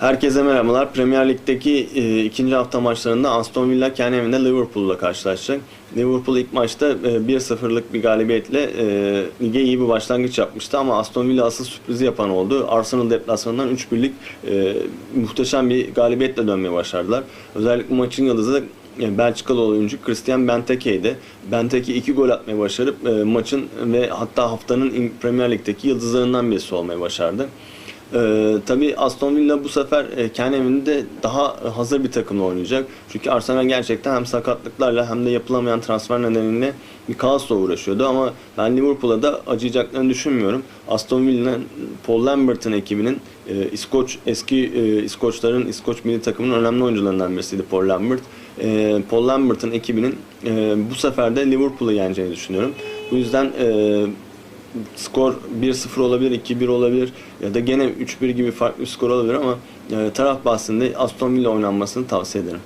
Herkese merhabalar. Premier Lig'deki e, ikinci hafta maçlarında Aston Villa kendi evinde Liverpool'la karşılaşacak. Liverpool ilk maçta e, 1-0'lık bir galibiyetle e, lige iyi bir başlangıç yapmıştı ama Aston Villa asıl sürprizi yapan oldu. Arsenal deplasmanından 3-1'lik e, muhteşem bir galibiyetle dönmeye başardılar. Özellikle maçın yıldızı e, Belçikalı oyuncu Christian Benteke'ydi. Benteke iki gol atmayı başarıp e, maçın ve hatta haftanın Premier Lig'deki yıldızlarından birisi olmayı başardı. Ee, tabii Aston Villa bu sefer e, kendi evinde daha hazır bir takımla oynayacak. Çünkü Arsenal gerçekten hem sakatlıklarla hem de yapılamayan transfer nedeniyle bir kaosla uğraşıyordu ama ben Liverpool'a da acıyacaklarını düşünmüyorum. Aston Villa'nın Paul Lambert'ın ekibinin e, İskoç eski e, İskoçların İskoç milli takımının önemli oyuncularından birisiydi Paul Lambert. E, Paul Lambert'ın ekibinin e, bu sefer de Liverpool'u yeneceğini düşünüyorum. Bu yüzden e, skor 1-0 olabilir, 2-1 olabilir ya da gene 3-1 gibi farklı bir skor olabilir ama e, taraf bahsinde Aston Villa oynanmasını tavsiye ederim.